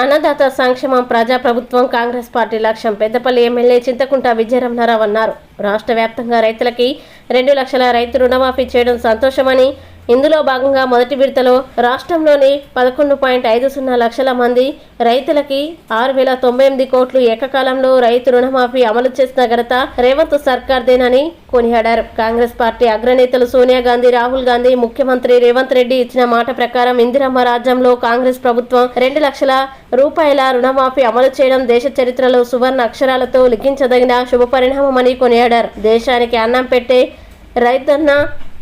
అన్నదాత సంక్షేమం ప్రజాప్రభుత్వం కాంగ్రెస్ పార్టీ లక్ష్యం. పెద్దపల్లి ఎమ్మెల్యే చింతకుంట విజయరమణారావు అన్నారు. రాష్ట్ర వ్యాప్తంగా రైతులకి రెండు లక్షల రైతు రుణమాఫీ చేయడం సంతోషమని ఇందులో భాగంగా మొదటి విడతలో రాష్ట్రంలోని పదకొండు పాయింట్ ఐదు సున్నా లక్షల మంది రైతులకి ఆరు వేల తొంభై ఎనిమిది కోట్లు ఏకకాలంలో రైతు రుణమాఫీ అమలు చేసిన ఘనత రేవంత్ సర్కార్దేనని కొనియాడారు. కాంగ్రెస్ పార్టీ అగ్రనేతలు సోనియా గాంధీ రాహుల్ గాంధీ ముఖ్యమంత్రి రేవంత్ రెడ్డి ఇచ్చిన మాట ప్రకారం ఇందిరమ్మ రాజ్యంలో కాంగ్రెస్ ప్రభుత్వం రెండు లక్షల రూపాయల రుణమాఫీ అమలు చేయడం దేశ చరిత్రలో సువర్ణ అక్షరాలతో లిఖించదగిన శుభ పరిణామమని కొనియాడారు. దేశానికి అన్నం పెట్టే రైతన్న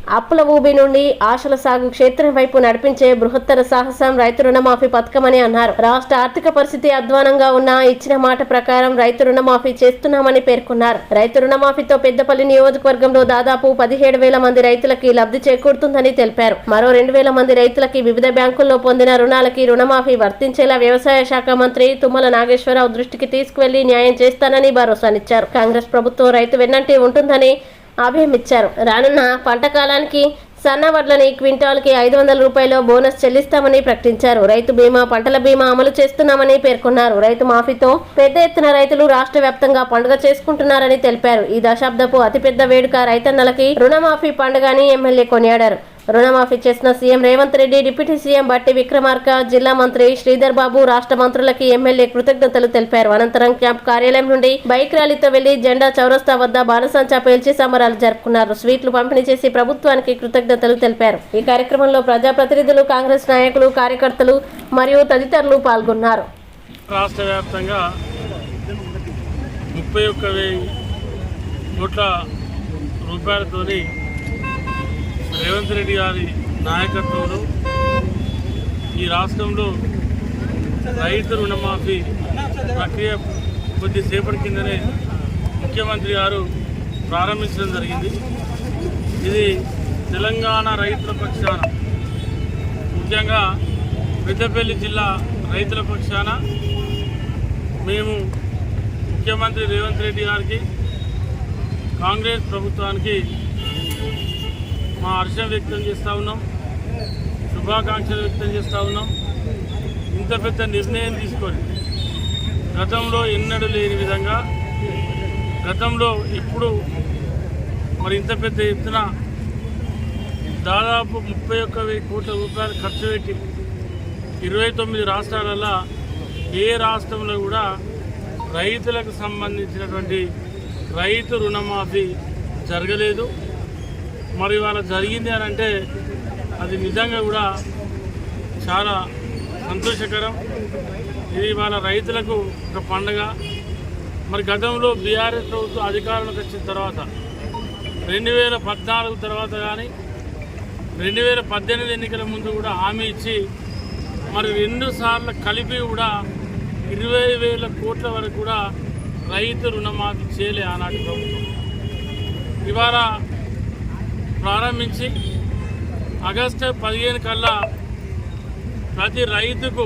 అప్పుల ఊబి నుండి ఆశల సాగు క్షేత్రం వైపు నడిపించే బృహత్తర సాహసం రైతు రుణమాఫీ పథకమని అన్నారు. రాష్ట్ర ఆర్థిక పరిస్థితి అధ్వానంగా ఉన్న ఇచ్చిన మాట ప్రకారం రైతు రుణమాఫీ చేస్తున్నామని పేర్కొన్నారు. రైతు రుణమాఫీతో పెద్దపల్లి నియోజకవర్గంలో దాదాపు పదిహేడు వేల మంది రైతులకి లబ్ధి చేకూరుతుందని తెలిపారు. మరో రెండు వేల మంది రైతులకి వివిధ బ్యాంకుల్లో పొందిన రుణాలకి రుణమాఫీ వర్తించేలా వ్యవసాయ శాఖ మంత్రి తుమ్మల నాగేశ్వరరావు దృష్టికి తీసుకువెళ్ళి న్యాయం చేస్తానని భరోసానిచ్చారు. కాంగ్రెస్ ప్రభుత్వం రైతు వెన్నంటే ఉంటుందని అభయమిచ్చారు రానున్న పంట కాలానికి సన్న వడ్లని క్వింటాల్కి ఐదు వందల రూపాయలు బోనస్ చెల్లిస్తామని ప్రకటించారు. రైతు బీమా పంటల బీమా అమలు చేస్తున్నామని పేర్కొన్నారు. రైతు మాఫీతో పెద్ద ఎత్తున రైతులు రాష్ట్ర వ్యాప్తంగా పండుగ చేసుకుంటున్నారని తెలిపారు. ఈ దశాబ్దపు అతిపెద్ద వేడుక రైతన్నలకి రుణమాఫీ పండుగ అని ఎమ్మెల్యే కొనియాడారు. రుణమాఫీ చేసిన CM Revanth Reddy deputy CM Bhatti Vikramarka జిల్లా మంత్రి శ్రీధర్ బాబు రాష్ట్ర మంత్రులకి ఎమ్మెల్యే కృతజ్ఞతలు తెలిపారు. అనంతరం క్యాంప్ కార్యాలయం నుండి బైక్ ర్యాలీతో వెళ్ళి జెండా చౌరస్తా వద్ద బాణసంచా పేల్చి సమరాలు జరుపుకున్నారు. స్వీట్లు పంపిణీ చేసి ప్రభుత్వానికి కృతజ్ఞతలు తెలిపారు. ఈ కార్యక్రమంలో ప్రజాప్రతినిధులు కాంగ్రెస్ నాయకులు కార్యకర్తలు మరియు తదితరులు పాల్గొన్నారు. రాష్ట్ర వ్యాప్తంగా ముప్పై ఒక్క కోట్ల రూపాయలతోని రేవంత్ రెడ్డి గారి నాయకత్వంలో ఈ రాష్ట్రంలో రైతు రుణమాఫీ ప్రక్రియ కొద్దిసేపటి కిందనే ముఖ్యమంత్రి గారు ప్రారంభించడం జరిగింది. ఇది తెలంగాణ రైతుల పక్షాన ముఖ్యంగా పెద్దపల్లి జిల్లా రైతుల పక్షాన మేము ముఖ్యమంత్రి రేవంత్ రెడ్డి గారికి కాంగ్రెస్ ప్రభుత్వానికి మా హర్షం వ్యక్తం చేస్తూ ఉన్నాం. శుభాకాంక్షలు వ్యక్తం చేస్తూ ఉన్నాం. ఇంత పెద్ద నిర్ణయం తీసుకొని గతంలో ఎన్నడూ లేని విధంగా గతంలో ఎప్పుడు మరి ఇంత పెద్ద ఎత్తున దాదాపు ముప్పై ఒక్క వెయ్యి కోట్ల రూపాయలు ఖర్చు పెట్టి ఇరవై తొమ్మిది రాష్ట్రాలలో ఏ రాష్ట్రంలో కూడా రైతులకు సంబంధించినటువంటి రైతు రుణమాఫీ జరగలేదు. మరి ఇవాళ జరిగింది అని అంటే అది నిజంగా కూడా చాలా సంతోషకరం. ఇది వాళ్ళ రైతులకు ఒక పండగ. మరి గతంలో బీఆర్ఎస్ ప్రభుత్వం అధికారంలోకి వచ్చిన తర్వాత రెండు వేల పద్నాలుగు తర్వాత కానీ రెండు వేల పద్దెనిమిది ఎన్నికల ముందు కూడా హామీ ఇచ్చి మరి రెండు సార్లు కలిపి కూడా ఇరవై వేల కోట్ల వరకు కూడా రైతు రుణమాఫీ చేయలే ఆనాటి ప్రభుత్వం. ఇవాళ ప్రారంభించి ఆగస్టు పదిహేను కల్లా ప్రతి రైతుకు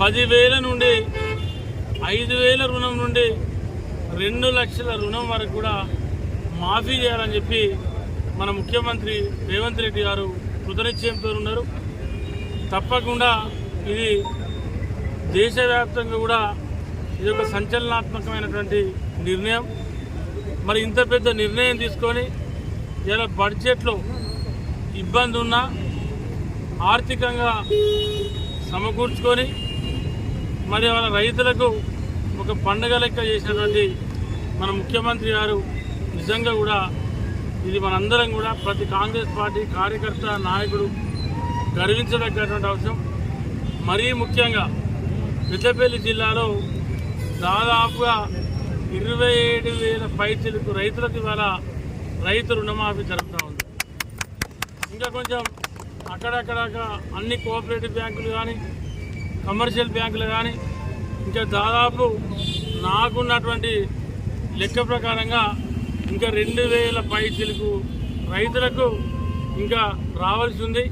పదివేల నుండి ఐదు వేల రుణం నుండి రెండు లక్షల రుణం వరకు కూడా మాఫీ చేయాలని చెప్పి మన ముఖ్యమంత్రి రేవంత్ రెడ్డి గారు కృతనిశ్చయంతో ఉన్నారు తప్పకుండా ఇది దేశవ్యాప్తంగా కూడా ఇది ఒక సంచలనాత్మకమైనటువంటి నిర్ణయం. మరి ఇంత పెద్ద నిర్ణయం తీసుకొని ఇలా బడ్జెట్లో ఇబ్బంది ఉన్నా ఆర్థికంగా సమకూర్చుకొని మరి వాళ్ళ రైతులకు ఒక పండగ లెక్క చేసినటువంటి మన ముఖ్యమంత్రి గారు నిజంగా కూడా ఇది మనందరం కూడా ప్రతి కాంగ్రెస్ పార్టీ కార్యకర్త నాయకుడు గర్వించదగ్గటువంటి అవసరం. మరీ ముఖ్యంగా పెద్దపల్లి జిల్లాలో దాదాపుగా ఇరవై ఏడు వేల పైసలకు రైతులకు ఇవాళ రైతు రుణమాఫీ జరుగుతూ ఉంది. ఇంకా కొంచెం అక్కడక్కడ అన్ని కోఆపరేటివ్ బ్యాంకులు కానీ కమర్షియల్ బ్యాంకులు కానీ ఇంకా దాదాపు నాకున్నటువంటి లెక్క ప్రకారంగా ఇంకా రెండు వేల పైసలకు రైతులకు ఇంకా రావాల్సి ఉంది.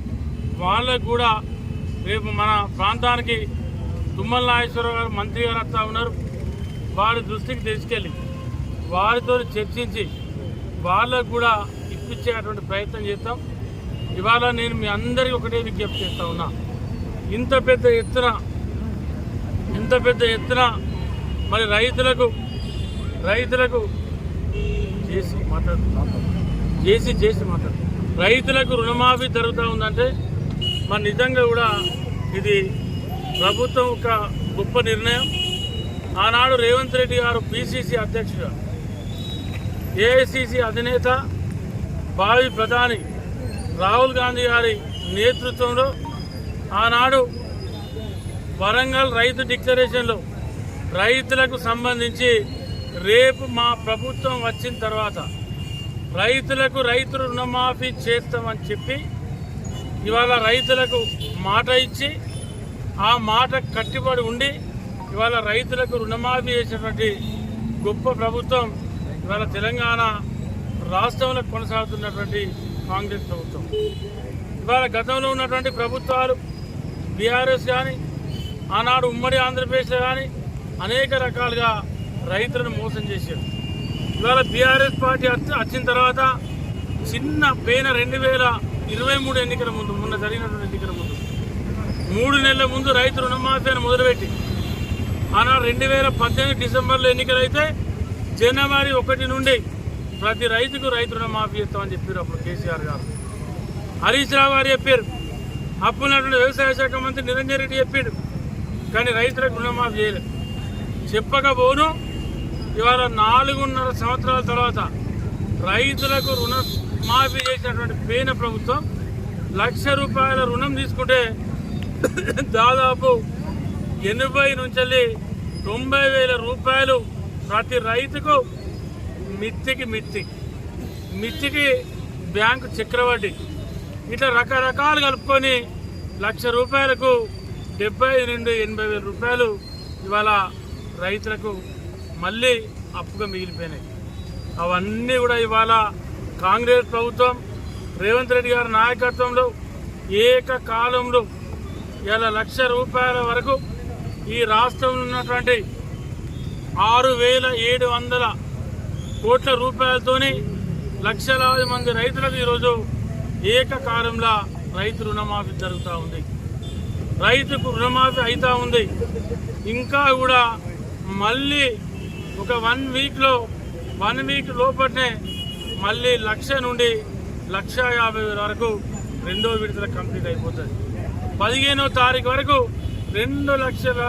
వాళ్ళకు కూడా రేపు మన ప్రాంతానికి తుమ్మల నాగేశ్వరరావు గారు మంత్రి గారు వస్తూ ఉన్నారు. వారి దృష్టికి తీసుకెళ్ళి వారితో చర్చించి వాళ్ళకు కూడా ఇప్పించేటువంటి ప్రయత్నం చేస్తాం ఇవాళ నేను మీ అందరికీ ఒకటే విజ్ఞప్తి చేస్తా ఉన్నా. ఇంత పెద్ద ఎత్తున ఇంత పెద్ద ఎత్తున మరి రైతులకు రైతులకు చేసి మాట్లాడుతున్నాం చేసి చేసి మాట్లాడు. రైతులకు రుణమాఫీ జరుగుతూ ఉందంటే మరి నిజంగా కూడా ఇది ప్రభుత్వం ఒక గొప్ప నిర్ణయం. ఆనాడు రేవంత్ రెడ్డి గారు పిసిసి అధ్యక్షుడు ఏఐసిసి అధినేత భావి ప్రధాని రాహుల్ గాంధీ గారి నేతృత్వంలో ఆనాడు వరంగల్ రైతు డిక్లరేషన్లో రైతులకు సంబంధించి రేపు మా ప్రభుత్వం వచ్చిన తర్వాత రైతులకు రైతు రుణమాఫీ చేస్తామని చెప్పి ఇవాళ రైతులకు మాట ఇచ్చి ఆ మాట కట్టుబడి ఉండి ఇవాళ రైతులకు రుణమాఫీ చేసినటువంటి గొప్ప ప్రభుత్వం ఇవాళ తెలంగాణ రాష్ట్రంలో కొనసాగుతున్నటువంటి కాంగ్రెస్ ప్రభుత్వం. ఇవాళ గతంలో ఉన్నటువంటి ప్రభుత్వాలు బీఆర్ఎస్ కానీ ఆనాడు ఉమ్మడి ఆంధ్రప్రదేశ్లో కానీ అనేక రకాలుగా రైతులను మోసం చేశారు. ఇవాళ బీఆర్ఎస్ పార్టీ వచ్చిన తర్వాత చిన్న పేన రెండు వేల ఇరవై మూడు ఎన్నికల ముందు మొన్న జరిగినటువంటి ఎన్నికల ముందు మూడు నెలల ముందు రైతు రుణమాఫీ అని మొదలుపెట్టి ఆనాడు రెండు వేల పద్దెనిమిది డిసెంబర్లో ఎన్నికలైతే జనవరి ఒకటి నుండి ప్రతి రైతుకు రైతు రుణమాఫీ ఇస్తామని చెప్పారు అప్పుడు కేసీఆర్ గారు. హరీష్ రావు గారు చెప్పారు. అప్పున్నటువంటి వ్యవసాయ శాఖ మంత్రి నిరంజన్ రెడ్డి చెప్పాడు. కానీ రైతులకు రుణమాఫీ చేయలేదు చెప్పకపోను ఇవాళ నాలుగున్నర సంవత్సరాల తర్వాత రైతులకు రుణ మాఫీ చేసినటువంటి పేన ప్రభుత్వం లక్ష రూపాయల రుణం తీసుకుంటే దాదాపు ఎనభై నుంచి తొంభై వేల రూపాయలు ప్రతి రైతుకు మిత్తికి మిత్తి. మిత్తికి బ్యాంకు చక్రవడ్డీ ఇట్లా రకరకాలు కలుపుకొని లక్ష రూపాయలకు డెబ్బై నుండి ఎనభై వేల రూపాయలు ఇవాళ రైతులకు మళ్ళీ అప్పుగా మిగిలిపోయినాయి. అవన్నీ కూడా ఇవాళ కాంగ్రెస్ ప్రభుత్వం రేవంత్ రెడ్డి గారి నాయకత్వంలో ఏకకాలంలో ఇలా లక్ష రూపాయల వరకు ఈ రాష్ట్రంలో ఉన్నటువంటి ఆరు వేల ఏడు వందల కోట్ల రూపాయలతోనే లక్షలాది మంది రైతులకు ఈరోజు ఏకకాలంలో రైతు రుణమాఫీ జరుగుతూ ఉంది. రైతుకు రుణమాఫీ అవుతా ఉంది. ఇంకా కూడా మళ్ళీ ఒక వన్ వీక్లో వన్ వీక్ లోపలనే మళ్ళీ లక్ష నుండి లక్ష యాభై వరకు రెండో విడతల కంప్లీట్ అయిపోతుంది. పదిహేనో తారీఖు వరకు రెండు లక్షల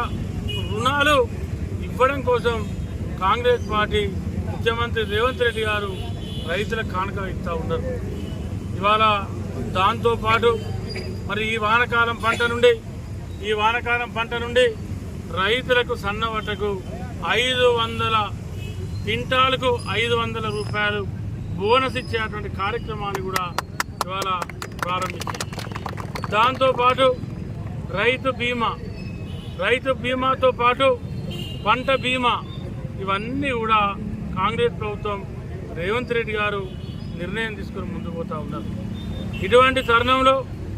రుణాలు ఇవ్వడం కోసం కాంగ్రెస్ పార్టీ ముఖ్యమంత్రి రేవంత్ రెడ్డి గారు రైతులకు కానుక ఇస్తూ ఉన్నారు. ఇవాళ దాంతోపాటు మరి ఈ వానకాలం పంట నుండి ఈ వానకాలం పంట నుండి రైతులకు సన్నవటకు ఐదు వందల క్వింటాలకు ఐదు వందల రూపాయలు బోనస్ ఇచ్చేటువంటి కార్యక్రమాన్ని కూడా ఇవాళ ప్రారంభించింది దాంతోపాటు రైతు బీమా రైతు బీమాతో పాటు పంట బీమా ఇవన్నీ కూడా కాంగ్రెస్ ప్రభుత్వం రేవంత్ రెడ్డి గారు నిర్ణయం తీసుకుని ముందుకు పోతా ఉన్నారు. ఇటువంటి తరుణంలో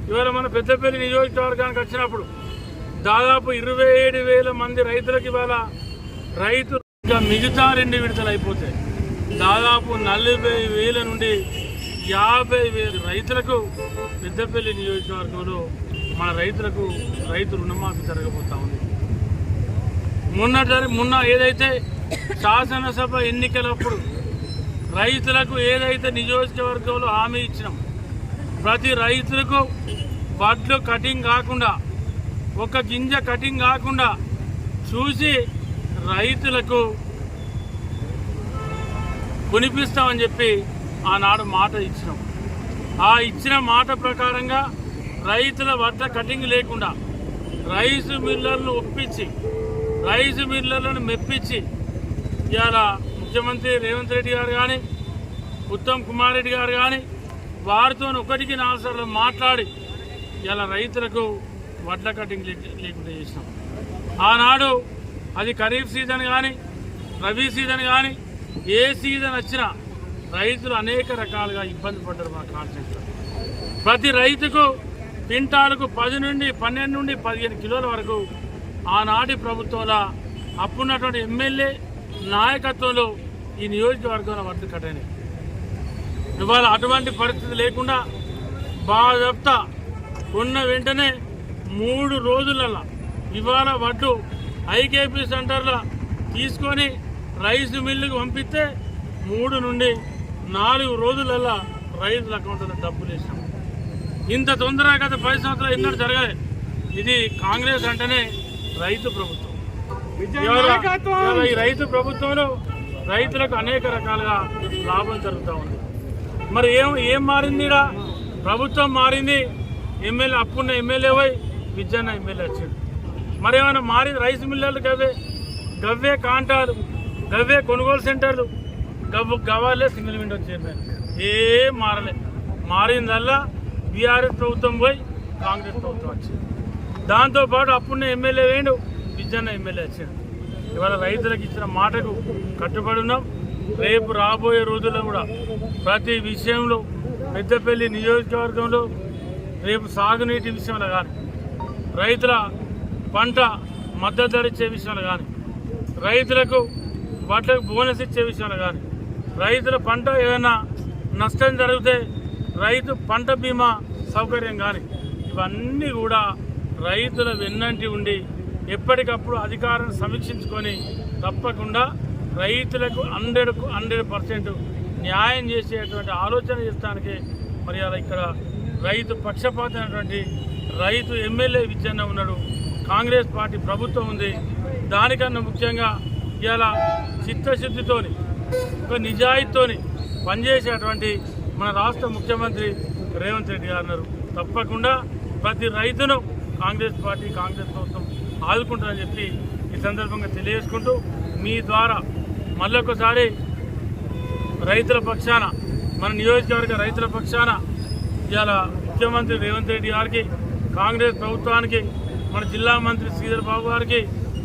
ఇవాళ మన పెద్దపల్లి నియోజకవర్గానికి వచ్చినప్పుడు దాదాపు ఇరవై ఏడు వేల మంది రైతులకు ఇవాళ రైతు ఇంకా మిగతా రెండు విడతలు అయిపోతాయి దాదాపు నలభై వేల నుండి యాభై వేల రైతులకు పెద్దపల్లి నియోజకవర్గంలో మన రైతులకు రైతు రుణమాఫీ జరగబోతా ఉంది. మొన్న మొన్న ఏదైతే శాసనసభ ఎన్నికలప్పుడు రైతులకు ఏదైతే నియోజకవర్గంలో హామీ ఇచ్చినాం ప్రతి రైతులకు వడ్లు కటింగ్ కాకుండా ఒక గింజ కటింగ్ కాకుండా చూసి రైతులకు కొనిపిస్తామని చెప్పి ఆనాడు మాట ఇచ్చినాం. ఆ ఇచ్చిన మాట ప్రకారంగా రైతుల వడ్ల కటింగ్ లేకుండా రైసు మిల్లర్లు ఒప్పించి రైసు మిల్లర్లను మెప్పించి ఇవాళ ముఖ్యమంత్రి రేవంత్ రెడ్డి గారు కానీ ఉత్తమ్ కుమార్ రెడ్డి గారు కానీ వారితో ఒకటికి నాలుగు మాట్లాడి ఇలా రైతులకు వడ్ల కటింగ్ లే- లేకుండా చేసినాం. ఆనాడు అది ఖరీఫ్ సీజన్ కానీ రబీ సీజన్ కానీ ఏ సీజన్ వచ్చినా రైతులు అనేక రకాలుగా ఇబ్బంది పడ్డారు మన కాన్సెంట్లో ప్రతి రైతుకు క్వింటాలకు పది నుండి పన్నెండు నుండి పదిహేను కిలోల వరకు ఆనాటి ప్రభుత్వాల అప్పున్నటువంటి ఎమ్మెల్యే నాయకత్వంలో ఈ నియోజకవర్గంలో వడ్లు కట్టని ఇవాళ అటువంటి పరిస్థితి లేకుండా బాగా చెప్తా ఉన్న వెంటనే మూడు రోజులలో ఇవాళ వడ్డు ఐకేపీ సెంటర్లో తీసుకొని రైస్ మిల్లుకి పంపిస్తే మూడు నుండి నాలుగు రోజులలో రైతుల అకౌంట్లో డబ్బులు వేసాం ఇంత తొందరగా గత పది సంవత్సరాలు ఎన్నడూ జరగలేదు ఇది కాంగ్రెస్ అంటేనే రైతు ప్రభుత్వం. ఈ రైతు ప్రభుత్వంలో రైతులకు అనేక రకాలుగా లాభం జరుగుతూ ఉంది. మరి ఏం ఏం మారింది ప్రభుత్వం మారింది ఎమ్మెల్యే అప్పున్న ఎమ్మెల్యే పోయి విద్యన్న ఎమ్మెల్యే వచ్చాడు. మరి ఏమైనా మారింది? రైస్ మిల్లర్లు గవ్వే గవ్వే కాంటాలు గవ్వే కొనుగోలు సెంటర్లు గవ్వ గవ్వాలే సింగిల్ విండో చైర్మన్. ఏం మారలే. మారిందల్లా బీఆర్ఎస్ ప్రభుత్వం పోయి కాంగ్రెస్ ప్రభుత్వం వచ్చింది. దాంతోపాటు అప్పుడున్న ఎమ్మెల్యే వేయండు విజయన్న ఎమ్మెల్యే వచ్చాడు. ఇవాళ రైతులకు ఇచ్చిన మాటకు కట్టుబడి ఉన్నాం. రేపు రాబోయే రోజుల్లో కూడా ప్రతి విషయంలో పెద్దపల్లి నియోజకవర్గంలో రేపు సాగునీటి విషయంలో కానీ రైతుల పంట మద్దతు ధర ఇచ్చే విషయంలో కానీ రైతులకు వాటికి బోనస్ ఇచ్చే విషయంలో కానీ రైతుల పంట ఏదైనా నష్టం జరిగితే రైతు పంట బీమా సౌకర్యం కానీ ఇవన్నీ కూడా రైతుల వెన్నంటి ఉండి ఎప్పటికప్పుడు అధికారం సమీక్షించుకొని తప్పకుండా రైతులకు హండ్రెడ్కు హండ్రెడ్ పర్సెంట్ న్యాయం చేసేటువంటి ఆలోచన చేస్తానికి మరి అలా ఇక్కడ రైతు పక్షపాతమైనటువంటి రైతు ఎమ్మెల్యే విద్యన్న ఉన్నాడు. కాంగ్రెస్ పార్టీ ప్రభుత్వం ఉంది. దానికన్నా ముఖ్యంగా ఇలా చిత్తశుద్ధితోని ఒక నిజాయితీతోని పనిచేసేటువంటి మన రాష్ట్ర ముఖ్యమంత్రి రేవంత్ రెడ్డి గారు తప్పకుండా ప్రతి రైతును కాంగ్రెస్ పార్టీ కాంగ్రెస్ ప్రభుత్వం ఆదుకుంటుందని చెప్పి ఈ సందర్భంగా తెలియజేసుకుంటూ మీ ద్వారా మళ్ళొకసారి రైతుల పక్షాన మన నియోజకవర్గ రైతుల పక్షాన ఇవాళ ముఖ్యమంత్రి రేవంత్ రెడ్డి గారికి కాంగ్రెస్ ప్రభుత్వానికి మన జిల్లా మంత్రి శ్రీధర్ బాబు గారికి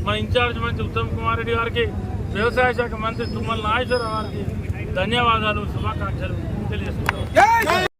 మన ఇన్ఛార్జ్ మంత్రి ఉత్తమ్ కుమార్ రెడ్డి గారికి వ్యవసాయ శాఖ మంత్రి తుమ్మల నాగేశ్వరరావు గారికి ధన్యవాదాలు శుభాకాంక్షలు. తెలియజేస్తున్నాం.